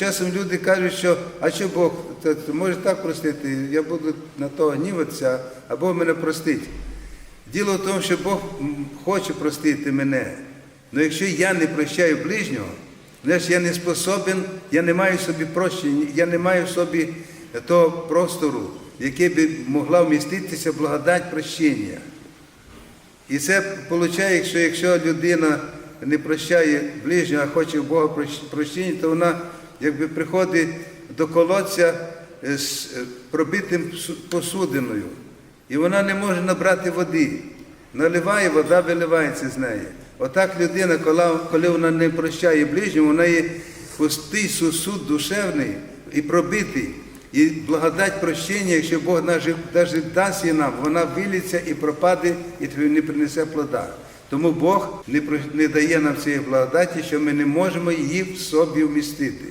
часом люди кажуть, що а що Бог то, може так простити, я буду на то гніватися, а Бог мене простить. Діло в тому, що Бог хоче простити мене. Але якщо я не прощаю ближнього, значить я не способен, я не маю собі прощення, я не маю собі того простору, який би могла вміститися благодать прощення. І це виходить, що якщо людина не прощає ближнього, а хоче в Бога прощ- прощення, то вона якби приходить до колодця е, з е, пробитим посудиною. І вона не може набрати води. Наливає, вода виливається з неї. Отак людина, коли, вона не прощає ближньому, вона є пустий сусуд душевний і пробитий. І благодать прощення, якщо Бог навіть дасть її нам, вона виліться і пропаде, і не принесе плода. Тому Бог не дає нам цієї благодаті, що ми не можемо її в собі вмістити.